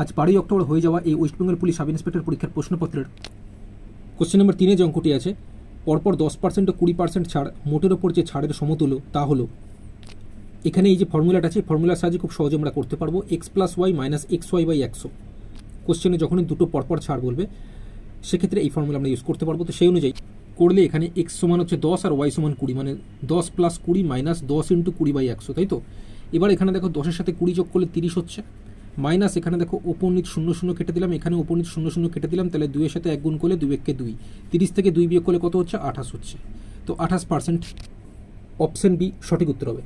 আজ বারোই অক্টোবর হয়ে যাওয়া এই ওয়েস্টবেঙ্গল পুলিশ সাব ইন্সপেক্টর পরীক্ষার প্রশ্নপত্রের কোশ্চেন নম্বর তিনে যে অঙ্কটি আছে, পরপর দশ পার্সেন্ট ও কুড়ি পার্সেন্ট ছাড় মোটের ওপর যে ছাড়ের সমতুল্য তা হলো। এখানে এই যে ফর্মুলাটা আছে ফর্মুলার সাহায্যে খুব সহজে আমরা করতে পারব X plus Y minus X Y by একশো। কোশ্চেনে যখনই দুটো পরপর ছাড় বলবে, সেক্ষেত্রে এই ফর্মুলা আমরা ইউজ করতে পারব। তো সেই অনুযায়ী করলে এখানে এক্স সমান হচ্ছে দশ আর ওয়াই সমান কুড়ি মানে দশ প্লাস কুড়ি মাইনাস দশ ইন্টু কুড়ি বাই একশো, তাই তো? এবার এখানে দেখো দশের সাথে কুড়ি যোগ করলে তিরিশ হচ্ছে। মাইনাস এখানে দেখো নিচ শূন্য শূন্য কেটে দিলাম, এখানে নিচ শূন্য শূন্য কেটে দিলাম, তাহলে দুইয়ের সাথে এক গুণ করলে দুই এককে দুই। তিরিশ থেকে দুই বিয়োগ করলে কত হচ্ছে? আঠাশ হচ্ছে। তো আঠাশ পার্সেন্ট অপশন বি সঠিক উত্তর হবে।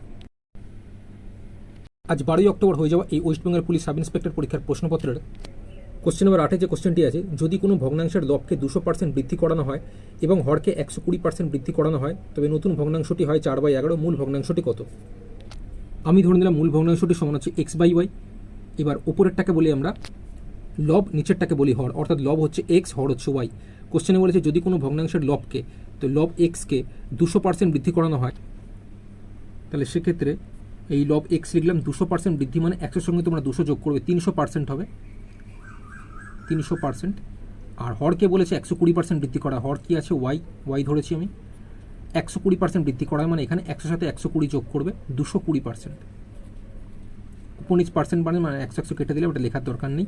আজ বারোই অক্টোবর হয়ে যাওয়া এই West Bengal police sub inspector পরীক্ষার প্রশ্নপত্রের কোশ্চেন নম্বর আটে যে কোশ্চেনটি আছে, যদি কোনো ভগ্নাংশের লবকে দুশো পার্সেন্ট বৃদ্ধি করানো হয় এবং হরকে একশো কুড়ি পার্সেন্ট বৃদ্ধি করানো হয়, তবে নতুন ভগ্নাংশটি হয় চার বাই এগারো, মূল ভগ্নাংশটি কত? আমি ধরে নিলাম মূল ভগ্নাংশটি সমান হচ্ছে এক্স বাই ওয়াই এবার ওপরেরটাকে বলি আমরা, লব নিচেরটাকে বলি হর, অর্থাৎ লব হচ্ছে এক্স হর হচ্ছে ওয়াই কোশ্চেনে বলেছে যদি কোনো ভগ্নাংশের লবকে, তো লব এক্সকে দুশো পার্সেন্ট বৃদ্ধি করানো হয়, তাহলে সেক্ষেত্রে এই লব এক্স লিখলাম দুশো পার্সেন্ট বৃদ্ধি মানে একশোর সঙ্গে তোমরা দুশো যোগ করবে, তিনশো পার্সেন্ট হবে। তিনশো পার্সেন্ট আর হরকে বলেছে একশো কুড়ি পার্সেন্ট বৃদ্ধি করা। হর কি আছে? ওয়াই ওয়াই ধরেছি আমি। একশো কুড়ি পার্সেন্ট বৃদ্ধি করা মানে এখানে একশো সাথে একশো কুড়ি যোগ করবে, দুশো কুড়ি পার্সেন্ট উপনিচ পার্সেন্ট মানে মানে একশো একশো কেটে দিলে ওটা লেখার দরকার নেই।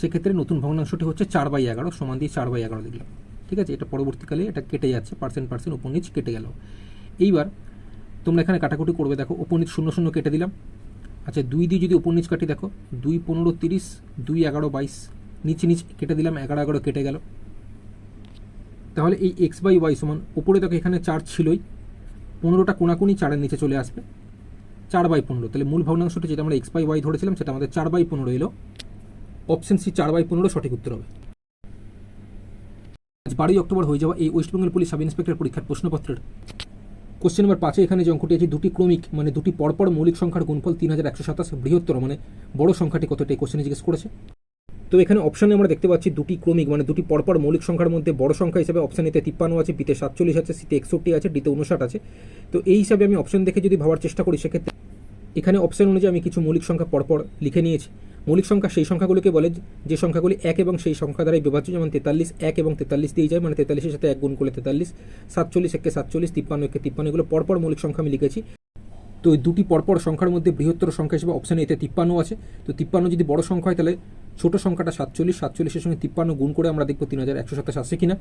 সেক্ষেত্রে নতুন ভগ্নাংশটি হচ্ছে চার বাই এগারো, সমান দিয়ে চার বাই এগারো লিখলাম ঠিক আছে? এটা পরবর্তীকালে এটা কেটে যাচ্ছে পার্সেন্ট পার্সেন্ট উপনিচ কেটে গেল। এইবার তোমরা এখানে কাটাকুটি করবে, দেখো, উপনিচ শূন্য শূন্য কেটে দিলাম। আচ্ছা দুই দিয়ে যদি উপনিচ কাটি, দেখো, দুই পনেরো তিরিশ, দুই এগারো বাইশ, নিচে নিচ কেটে দিলাম, এগারো এগারো কেটে গেল। তাহলে এই এক্স বাই ওয়াই সমান, উপরে দেখো এখানে চার ছিলই, পনেরোটা কোনাকুনি চারের নিচে চলে আসবে। চার বাই পনেরো। তাহলে মূল ভগ্নাংশটি যেটা আমরা এক্স বাই ওয়াই ধরেছিলাম, সেটা আমাদের চার বাই পনেরো এলো। অপশন সি চার বাই পনেরো সঠিক উত্তর হবে। আজ বারোই অক্টোবর হয়ে যাওয়া এই ওয়েস্টবেঙ্গল পুলিশ সাব ইন্সপেক্টর পরীক্ষার প্রশ্নপত্রের। কোশ্চেন নাম্বার পাঁচে এখানে যে অঙ্কটি আছে, দুটি ক্রমিক মানে দুটি পরপর মৌলিক সংখ্যার গুণফল তিন হাজার একশো সাতাশ বৃহত্তর মানে বড় সংখ্যাটি কতটা, এই কোশ্চেনে জিজ্ঞেস করেছে। তো এখানে অপশানে আমরা দেখতে পাচ্ছি দুটি ক্রমিক মানে দুটি পরপর মৌলিক সংখ্যার মধ্যে বড় সংখ্যা হিসেবে অপশান এতে তিপ্পান্ন আছে বিতে সাতচল্লিশ আছে সিতে একষট্টি আছে ডিতে উনষাট আছে। তো এই হিসাবে আমি অপশান দেখে যদি ভাবার চেষ্টা করি, সেক্ষেত্রে এখানে অপশান অনুযায়ী আমি কিছু মৌলিক সংখ্যা পরপর লিখে নিয়েছি। মৌলিক সংখ্যা সেই সংখ্যাগুলোকে বলে যে সংখ্যাগুলি এক এবং সেই সংখ্যা দ্বারাই বিভাজ্য, যেমন তেতাল্লিশ এক এবং তেতাল্লিশ দিয়ে যায় মানে তেতাল্লিশের সাথে এক গুণ করলে তেতাল্লিশ, সাতচল্লিশ একে সাতচল্লিশ, তিপ্পান্ন একে তিপ্পান্ন, এগুলো পরপর মৌলিক সংখ্যা আমি লিখেছি। তো এই দুটি পরপর সংখ্যার মধ্যে বৃহত্তর সংখ্যা হিসেবে অপশানে এতে তিপ্পান্ন আছে। তো তিপ্পান্ন যদি বড় সংখ্যা হয়, তাহলে ছোট সংখ্যাটা সাতচল্লিশ, সাতচল্লিশের সঙ্গে তিপ্পান্ন গুণ করে আমরা দেখব তিন হাজার একশো সাতাশ আসছে কিনা।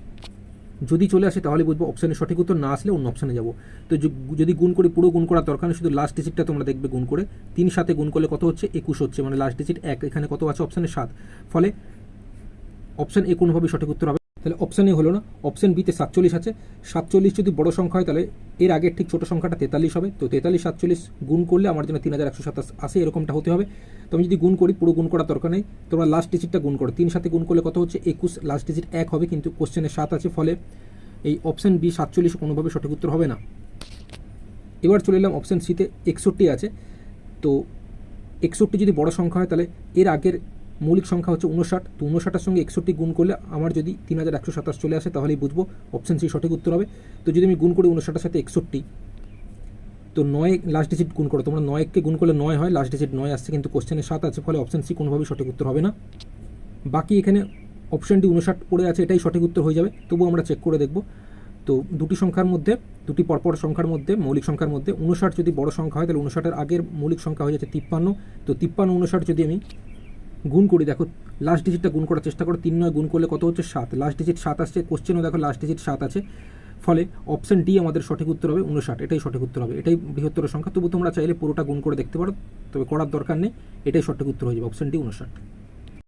যদি চলে আসে, তাহলে বুঝব অপশানের সঠিক উত্তর, না আসলে অন্য অপশানে যাব। তো যদি গুণ করে, পুরো গুণ করার দরকার নেই, শুধু লাস্ট ডিজিটটা তোমরা দেখবে গুণ করে। তিন সাথে গুণ করলে কত হচ্ছে? একুশ হচ্ছে মানে লাস্ট ডিজিট এক, এখানে কত আছে? অপশানে সাত। ফলে অপশান এ কোনোভাবেই সঠিক উত্তর হবে তাহলে অপশান এ হলো না। অপশান বিতে সাতচল্লিশ আছে। সাতচল্লিশ যদি বড় সংখ্যা হয়, তাহলে এর আগের ঠিক ছোট সংখ্যাটা তেতাল্লিশ হবে। তো তেতাল্লিশ, সাতচল্লিশ গুণ করলে আমার জন্য তিন হাজার একশো সাতাশ আসে, এরকমটা হতে হবে। তো আমি যদি গুণ করি, পুরো গুণ করার দরকার নেই। তোমরা লাস্ট ডিজিটটা গুণ করো। তিন সাথে গুণ করলে কত হচ্ছে? একুশ। লাস্ট ডিজিট এক হবে, কিন্তু কোশ্চেনে সাত আছে। ফলে এই অপশান বি সাতচল্লিশ কোনোভাবে সঠিক উত্তর হবে না। এবার চলে এলাম অপশান সিতে একষট্টি আছে। তো একষট্টি যদি বড় সংখ্যা হয়, তাহলে এর আগের মৌলিক সংখ্যা হচ্ছে উনষাট তো উনষাটের সঙ্গে একষট্টি গুণ করলে আমার যদি তিন হাজার একশো সাতাশ চলে আসে, তাহলেই বুঝব অপশান সি সঠিক উত্তর হবে। তো যদি আমি গুণ করি উনষাটের সাথে একষট্টি, তো নয় লাস্ট ডিজিট গুণ করো। তোমরা নয়কে গুণ করলে নয় হয় লাস্ট ডিজিট নয় আসছে, কিন্তু কোশ্চেনে সাত আছে, ফলে অপশান সি কোনোভাবেই সঠিক উত্তর হবে না। বাকি এখানে অপশানটি উনষাট পড়ে আছে, এটাই সঠিক উত্তর হয়ে যাবে। তবুও আমরা চেক করে দেখব। তো দুটি সংখ্যার মধ্যে, দুটি পরপর সংখ্যার মধ্যে, মৌলিক সংখ্যার মধ্যে উনষাট যদি বড় সংখ্যা হয়, তাহলে উনষাটের আগের মৌলিক সংখ্যা হয়ে যাচ্ছে তিপ্পান্ন। তো তিপ্পান্ন উনষাট যদি আমি গুণ করি, দেখো লাস্ট ডিজিটটা গুণ করার চেষ্টা করো, তিন নয় গুণ করলে কত হচ্ছে? সাত। লাস্ট ডিজিট সাত আসছে কোশ্চেনও দেখো লাস্ট ডিজিট সাত আছে। ফলে অপশন ডি আমাদের সঠিক উত্তর হবে উনষাট এটাই সঠিক উত্তর হবে, এটাই বৃহত্তর সংখ্যা। তবু তোমরা চাইলে পুরোটা গুণ করে দেখতে পারো, তবে করার দরকার নেই, এটাই সঠিক উত্তর হয়ে যাবে অপশন ডি উনষাট